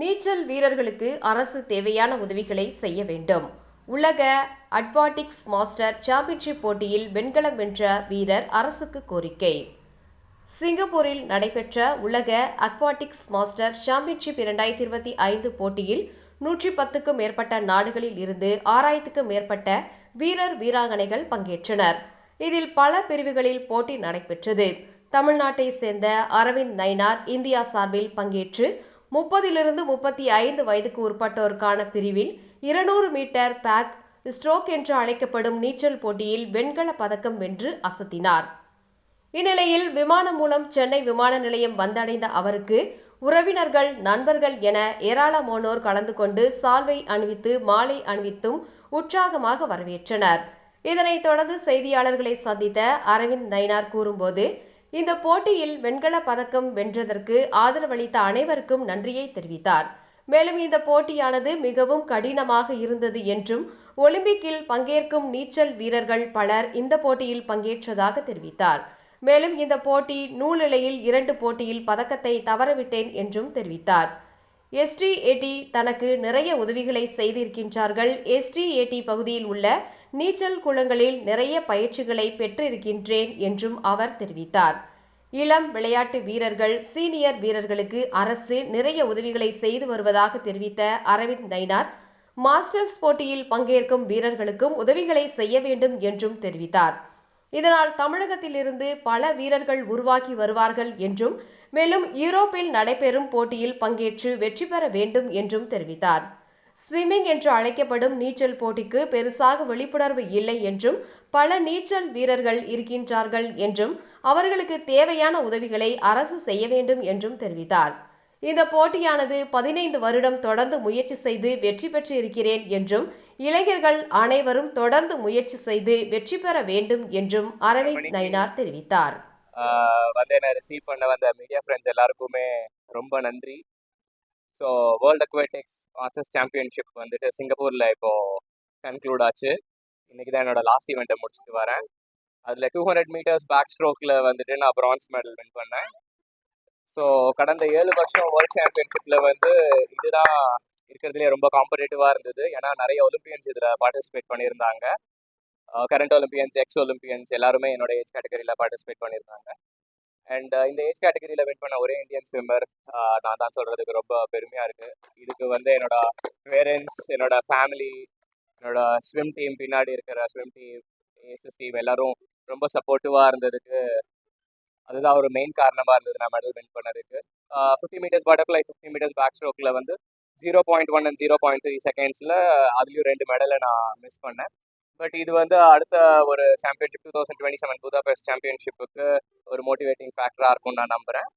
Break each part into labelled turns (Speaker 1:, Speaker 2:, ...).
Speaker 1: நீச்சல் வீரர்களுக்கு அரசு தேவையான உதவிகளை செய்ய வேண்டும். உலக அட்வாட்டிக்ஸ் மாஸ்டர் சாம்பியன்ஷிப் போட்டியில் வெண்கலம் வென்ற வீரர் அரசுக்கு கோரிக்கை. சிங்கப்பூரில் நடைபெற்ற உலக அக்வாட்டிக்ஸ் மாஸ்டர் சாம்பியன்ஷிப் இரண்டாயிரத்தி இருபத்தி ஐந்து போட்டியில் நூற்றி பத்துக்கும் மேற்பட்ட நாடுகளில் இருந்து ஆறாயிரத்துக்கும் மேற்பட்ட வீரர் வீராங்கனைகள் பங்கேற்றனர். இதில் பல பிரிவுகளில் போட்டி நடைபெற்றது. தமிழ்நாட்டை சேர்ந்த அரவிந்த் நைனார் இந்தியா சார்பில் பங்கேற்று முப்பதிலிருந்து முப்பத்தி ஐந்து வயதுக்கு உட்பட்டோருக்கான பிரிவில் இருநூறு மீட்டர் பேக் ஸ்ட்ரோக் என்று அழைக்கப்படும் நீச்சல் போட்டியில் வெண்கல பதக்கம் வென்று அசத்தினார். இந்நிலையில் விமானம் மூலம் சென்னை விமான நிலையம் வந்தடைந்த அவருக்கு உறவினர்கள் நண்பர்கள் என ஏராளமானோர் கலந்து கொண்டு சால்வை அணிவித்து மாலை அணிவித்தும் உற்சாகமாக வரவேற்றனர். இதனைத் தொடர்ந்து செய்தியாளர்களை சந்தித்த அரவிந்த் நைனார் கூறும்போது இந்த போட்டியில் வெண்கல பதக்கம் வென்றதற்கு ஆதரவளித்த அனைவருக்கும் நன்றியை தெரிவித்தார். மேலும் இந்த போட்டியானது மிகவும் கடினமாக இருந்தது என்றும் ஒலிம்பிக்கில் பங்கேற்கும் நீச்சல் வீரர்கள் பலர் இந்த போட்டியில் பங்கேற்றதாக தெரிவித்தார். மேலும் இந்த போட்டி நூலிலையில் இரண்டு போட்டியில் பதக்கத்தை தவறவிட்டேன் என்றும் தெரிவித்தார். எஸ்டிஏடி தனக்கு நிறைய உதவிகளை செய்திருக்கின்றார்கள். எஸ்டிஏடி பகுதியில் உள்ள நீச்சல் குளங்களில் நிறைய பயிற்சிகளை பெற்றிருக்கின்றேன் என்றும் அவர் தெரிவித்தார். இளம் விளையாட்டு வீரர்கள் சீனியர் வீரர்களுக்கு அரசு நிறைய உதவிகளை செய்து வருவதாக தெரிவித்த அரவிந்த் நைனார் மாஸ்டர்ஸ் போட்டியில் பங்கேற்கும் வீரர்களுக்கும் உதவிகளை செய்ய வேண்டும் என்றும் தெரிவித்தார். இதனால் தமிழகத்திலிருந்து பல வீரர்கள் உருவாக்கி வருவார்கள் என்றும் மேலும் யூரோப்பில் நடைபெறும் போட்டியில் பங்கேற்று வெற்றி பெற வேண்டும் என்றும் தெரிவித்தார். ஸ்விம்மிங் என்று அழைக்கப்படும் நீச்சல் போட்டிக்கு பெருசாக விழிப்புணர்வு இல்லை என்றும் பல நீச்சல் வீரர்கள் இருக்கின்றார்கள் என்றும் அவர்களுக்கு தேவையான உதவிகளை அரசு செய்ய வேண்டும் என்றும் தெரிவித்தார். இந்த போட்டியானது பதினைந்து வருடம் தொடர்ந்து முயற்சி செய்து வெற்றி பெற்று இருக்கிறேன் என்றும் இளைஞர்கள் அனைவரும் தொடர்ந்து முயற்சி செய்து வெற்றி பெற வேண்டும் என்றும் அரவிந்த் நைனார் தெரிவித்தார்.
Speaker 2: வந்து என்னை ரிசீவ் பண்ண வந்த மீடியா ஃப்ரெண்ட்ஸ் எல்லாருக்குமே ரொம்ப நன்றி. So world aquatics masters championship வந்துட்டு சிங்கப்பூரில் இப்போ கன்க்ளூட் ஆச்சு. இன்னைக்கு தான் என்னோட லாஸ்ட் ஈவெண்ட்டை முடிச்சுட்டு வரேன். அதில் டூ ஹண்ட்ரட் மீட்டர்ஸ் பேக் ஸ்ட்ரோக்கில் வந்துட்டு நான் பிரான்ஸ் மெடல் வின் பண்ணேன். ஸோ கடந்த ஏழு வருஷம் வேர்ல்ட் சாம்பியன்ஷிப்பில் வந்து இதுதான் இருக்கிறதுலே ரொம்ப காம்படேட்டிவாக இருந்தது. ஏன்னா நிறைய ஒலிம்பியன்ஸ் இதில் பார்ட்டிசிபேட் பண்ணியிருந்தாங்க. கரண்ட் ஒலிம்பியன்ஸ் எக்ஸ் ஒலிம்பியன்ஸ் எல்லாருமே என்னோட ஏஜ் கேட்டகரியில் பார்ட்டிசிபேட் பண்ணியிருந்தாங்க. அண்ட் uh, இந்த ஏஜ் கேட்டகரியில் வின் பண்ண ஒரே இந்தியன் ஸ்விம்மர் uh, நான் தான் சொல்கிறதுக்கு ரொம்ப பெருமையாக இருக்குது இதுக்கு வந்து என்னோட பேரண்ட்ஸ் என்னோட ஃபேமிலி என்னோட ஸ்விம் டீம் பின்னாடி இருக்கிற ஸ்விம் டீம் ஏசஸ் டீம் எல்லாரும் ரொம்ப சப்போர்ட்டிவாக இருந்ததுக்கு அதுதான் ஒரு மெயின் காரணமாக இருந்தது. நான் மெடல் வின் பண்ணதுக்கு. Fifty meters butterfly fifty meters back ஸ்ட்ரோக்கில் வந்து zero point one and zero point three செகண்ட்ஸில் அதுலேயும் ரெண்டு மெடலை நான் மிஸ் பண்ணேன். பட் இது வந்து அடுத்த ஒரு championship two thousand twenty seven Budapest சாம்பியன்ஷிப்புக்கு ஒரு மோட்டிவேட்டிங் ஃபேக்டராக இருக்கும்னு நான் நம்புகிறேன்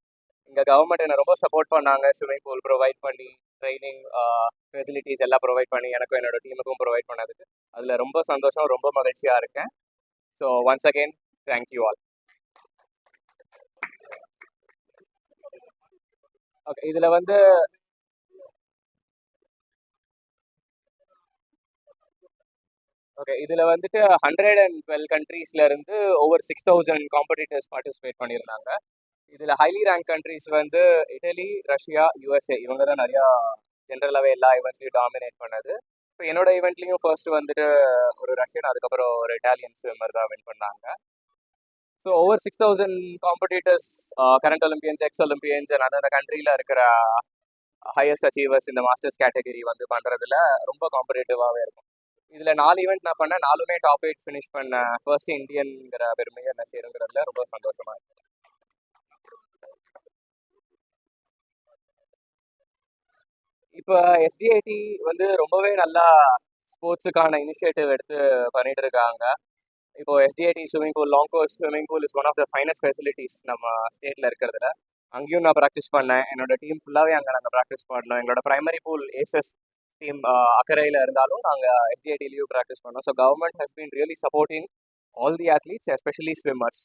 Speaker 2: இங்கே கவர்மெண்ட் என்னை ரொம்ப சப்போர்ட் பண்ணாங்க. ஸ்விம்மிங் பூல் ப்ரொவைட் பண்ணி ட்ரைனிங் ஃபெசிலிட்டிஸ் எல்லாம் ப்ரொவைட் பண்ணி எனக்கும் என்னோட டீமுக்கும் ப்ரொவைட் பண்ணதுக்கு. அதில் ரொம்ப சந்தோஷம் ரொம்ப மகிழ்ச்சியாக இருக்கேன். So once again thank you all okay இதில் வந்து ஓகே இதில் வந்துட்டு ஹண்ட்ரட் அண்ட் டுவெல் கண்ட்ரீஸ்ல இருந்து over six thousand competitors participate பண்ணியிருந்தாங்க. இதில் ஹைலி ரேங்க் கண்ட்ரீஸ் வந்து இட்டலி ரஷ்யா யூஎஸ்ஏ இவங்க தான் நிறையா ஜென்ரலாகவே எல்லா ஈவெண்ட்ஸ்லையும் டாமினேட் பண்ணது. இப்போ என்னோட ஈவெண்ட்லேயும் ஃபர்ஸ்ட் வந்துட்டு ஒரு ரஷ்யன் அதுக்கப்புறம் ஒரு இட்டாலியன் ஸ்விம்மர் தான் வின் பண்ணாங்க. So over six thousand competitors current olympians ex olympians அந்தந்த கண்ட்ரியில் இருக்கிற ஹையஸ்ட் அச்சீவர்ஸ் இந்த மாஸ்டர்ஸ் கேட்டகரி வந்து பண்ணுறதுல ரொம்ப காம்படேட்டிவாகவே இருக்கும். இதில் நாலு ஈவெண்ட் நான் பண்ணேன். நாலுமே டாப் எயிட் ஃபினிஷ் பண்ண ஃபர்ஸ்ட் இந்தியன்கிற பெருமையை என்ன சேருங்கிறதுல ரொம்ப சந்தோஷமாக இருக்கு. இப்போ எஸ்டிஐடி வந்து ரொம்பவே நல்லா ஸ்போர்ட்ஸுக்கான இனிஷியேட்டிவ் எடுத்து பண்ணிட்டு இருக்காங்க. இப்போ SDAT swimming pool long course swimming pool is one of the finest facilities நம்ம ஸ்டேட்டில் இருக்கிறதுல. அங்கேயும் நான் ப்ராக்டிஸ் பண்ணேன். என்னோட டீம் ஃபுல்லாகவே அங்கே நாங்கள் ப்ராக்டிஸ் பண்ணோம். எங்களோட ப்ரைமரி பூல் ஏசஸ் டீம் அக்கறையில் இருந்தாலும் நாங்கள் எஸ்டிஐடிலையும் ப்ராக்டிஸ் பண்ணோம். So government has been really supporting all the athletes especially swimmers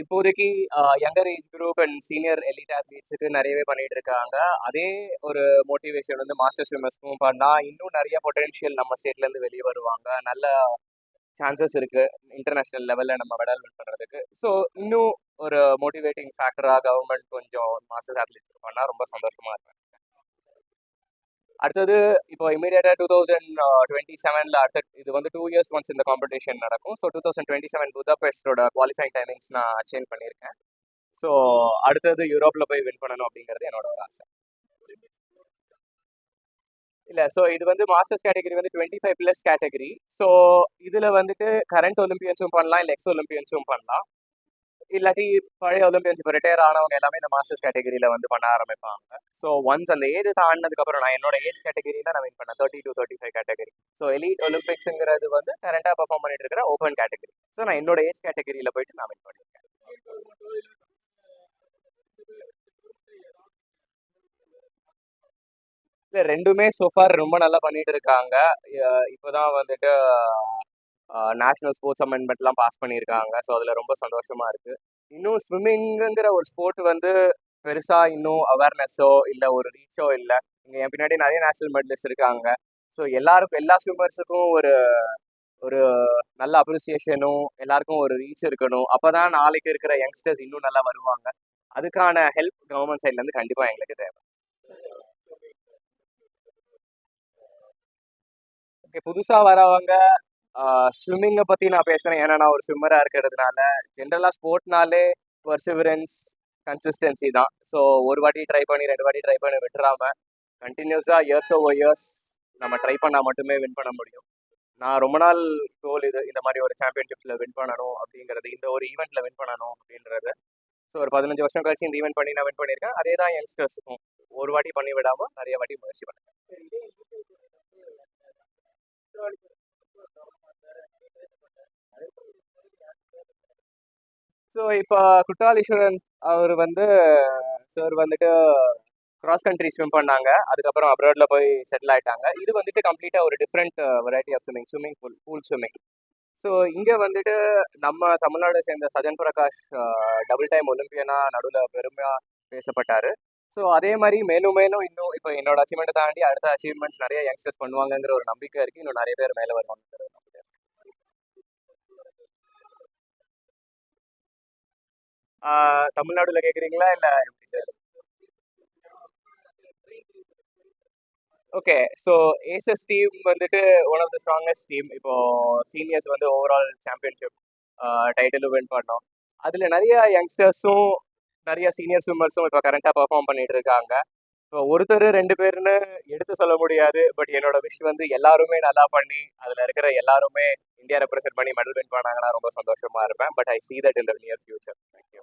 Speaker 2: இப்போதைக்கு younger age group and senior elite அத்லீட்ஸுக்கு நிறையவே பண்ணிட்டு இருக்காங்க அதே ஒரு மோட்டிவேஷன் வந்து மாஸ்டர் ஸ்விம்மர்ஸ்க்கும் பண்ணா இன்னும் நிறைய பொட்டென்ஷியல் நம்ம ஸ்டேட்ல இருந்து வெளியே வருவாங்க. நல்ல சான்சஸ் இருக்கு இன்டர்நேஷ்னல் லெவலில் நம்ம மெடல் வின் பண்ணுறதுக்கு ஸோ இன்னும் ஒரு மோட்டிவேட்டிங் ஃபேக்டராக கவர்மெண்ட் கொஞ்சம் மாஸ்டர்ஸ் அத்லெட்ஸ் பண்ணால் ரொம்ப சந்தோஷமா இருக்கும். அடுத்தது இப்போ இமீடியட்டாக டூ தௌசண்ட் டுவெண்ட்டி செவனில் அடுத்த இது வந்து டூ இயர்ஸ் ஒன்ஸ் இந்த காம்படிஷன் நடக்கும். So two thousand twenty seven புதாபெஸ்டோட qualifying timings நான் அச்சீவ் பண்ணியிருக்கேன். ஸோ அடுத்தது யூரோப்பில் போய் வின் பண்ணணும் அப்படிங்கிறது என்னோட ஒரு ஆசை. இல்லை ஸோ இது வந்து மாஸ்டர்ஸ் கேட்டகரி வந்து twenty five plus category so இதில் வந்துட்டு கரண்ட் ஒலிம்பியன்ஸும் பண்ணலாம் இல்லை எக்ஸ் ஒலிம்பியன்ஸும் பண்ணலாம். இல்லாட்டி பழைய ஒலிம்பியன்ஸ் இப்போ ரிட்டையர் ஆனவங்க எல்லாமே இந்த மாஸ்டர்ஸ் கேட்டகரியில் வந்து பண்ண ஆரம்பிப்பாங்க. ஸோ ஒன்ஸ் அந்த ஏஜ் தாண்டினதுக்கப்புறம் நான் என்னோட ஏஜ் கேட்டகரியில் நான் வின் பண்ணேன். Thirty two thirty five category so elite ஒலிம்பிக்ஸுங்கிறது வந்து கரண்ட்டாக பர்ஃபார்ம் பண்ணிட்டு இருக்கிற ஓப்பன் கேட்டகரி ஸோ நான் என்னோட ஏஜ் கேட்டகரியில் போயிட்டு நான் வின் பண்ணியிருக்கேன் இல்லை ரெண்டுமே சோஃபார் ரொம்ப நல்லா பண்ணிட்டு இருக்காங்க. இப்போதான் வந்துட்டு நேஷனல் ஸ்போர்ட்ஸ் அமெண்ட்மெண்ட்லாம் பாஸ் பண்ணியிருக்காங்க. ஸோ அதில் ரொம்ப சந்தோஷமாக இருக்குது இன்னும் ஸ்விம்மிங்குங்கிற ஒரு ஸ்போர்ட் வந்து பெருசாக இன்னும் அவேர்னஸோ இல்லை ஒரு ரீச்சோ இல்லை. இங்கே என் பின்னாடி நிறைய நேஷனல் மெடலிஸ்ட் இருக்காங்க. ஸோ எல்லாருக்கும் எல்லா ஸ்விம்மர்ஸுக்கும் ஒரு ஒரு நல்ல அப்ரிசியேஷனும் எல்லாருக்கும் ஒரு ரீச் இருக்கணும். அப்போ தான் நாளைக்கு இருக்கிற யங்ஸ்டர்ஸ் இன்னும் நல்லா வருவாங்க. அதுக்கான ஹெல்ப் கவர்மெண்ட் சைட்லேருந்து கண்டிப்பாக எங்களுக்கு தேவை. ஓகே புதுசாக வரவங்க ஸ்விம்மிங்கை பற்றி நான் பேசுகிறேன் ஏன்னா நான் ஒரு ஸ்விம்மராக இருக்கிறதுனால ஜென்ரலாக ஸ்போர்ட்னாலே பர்சிவரன்ஸ் கன்சிஸ்டன்சி தான். ஸோ ஒரு வாட்டி ட்ரை பண்ணி ரெண்டு வாட்டி ட்ரை பண்ணி விட்டுறாம கண்டினியூஸாக இயர்ஸ் ஓவர் இயர்ஸ் நம்ம ட்ரை பண்ணால் மட்டுமே வின் பண்ண முடியும். நான் ரொம்ப நாள் கோல் இது இந்த மாதிரி ஒரு சாம்பியன்ஷிப்பில் வின் பண்ணணும் அப்படிங்கிறது இந்த ஒரு ஈவெண்ட்டில் வின் பண்ணணும் அப்படின்றது. ஸோ ஒரு பதினஞ்சு வருஷம் கழிச்சு இந்த ஈவெண்ட் பண்ணி நான் வின் பண்ணியிருக்கேன். அதே தான் யங்ஸ்டர்ஸுக்கும் ஒரு வாட்டி பண்ணி விடாமல் நிறைய வாட்டி முயற்சி பண்ணேன் ஸோ இப்போ குற்றாலீஸ்வரன் அவர் வந்து சார் வந்துட்டு கிராஸ் கண்ட்ரி ஸ்விம் பண்ணாங்க. அதுக்கப்புறம் அப்ராடில் போய் செட்டில் ஆயிட்டாங்க. இது வந்துட்டு கம்ப்ளீட்டாக ஒரு different variety of swimming swimming pool pool swimming so இங்கே வந்துட்டு நம்ம தமிழ்நாடு சேர்ந்த Sajan Prakash uh, double time ஒலிம்பியனாக நடுவில் பெருமையாக பேசப்பட்டார். ஸோ அதே மாதிரி மேலும் மேலும் இன்னும் இப்போ என்னோட அச்சீவ்மெண்ட்டை தாண்டி அடுத்த அச்சீவ்மெண்ட்ஸ் நிறைய யங்ஸ்டர்ஸ் பண்ணுவாங்கங்கிற ஒரு நம்பிக்கை இருக்குது இன்னும் நிறைய பேர் மேலே வருவாங்கங்கிற தமிழ்நாடுல கேட்குறீங்களா இல்லை எப்படி sir? Okay so Aces team வந்துட்டு one of the strongest team இப்போ சீனியர்ஸ் வந்து ஓவரால் சாம்பியன்ஷிப் டைட்டிலும் வின் பண்ணோம். அதில் நிறைய யங்ஸ்டர்ஸும் நிறைய சீனியர் ஸ்விம்மர்ஸும் இப்போ கரண்ட்டாக பர்ஃபார்ம் பண்ணிட்டு இருக்காங்க. இப்போ ஒருத்தர் ரெண்டு பேர்னு எடுத்து சொல்ல முடியாது பட் என்னோட விஷ் வந்து எல்லாருமே நல்லா பண்ணி அதில் இருக்கிற எல்லாருமே இந்தியா ரெப்ரசென்ட் பண்ணி மெடல் வின் பண்ணாங்கன்னா ரொம்ப சந்தோஷமா இருப்பேன். But I see that in the near future thank you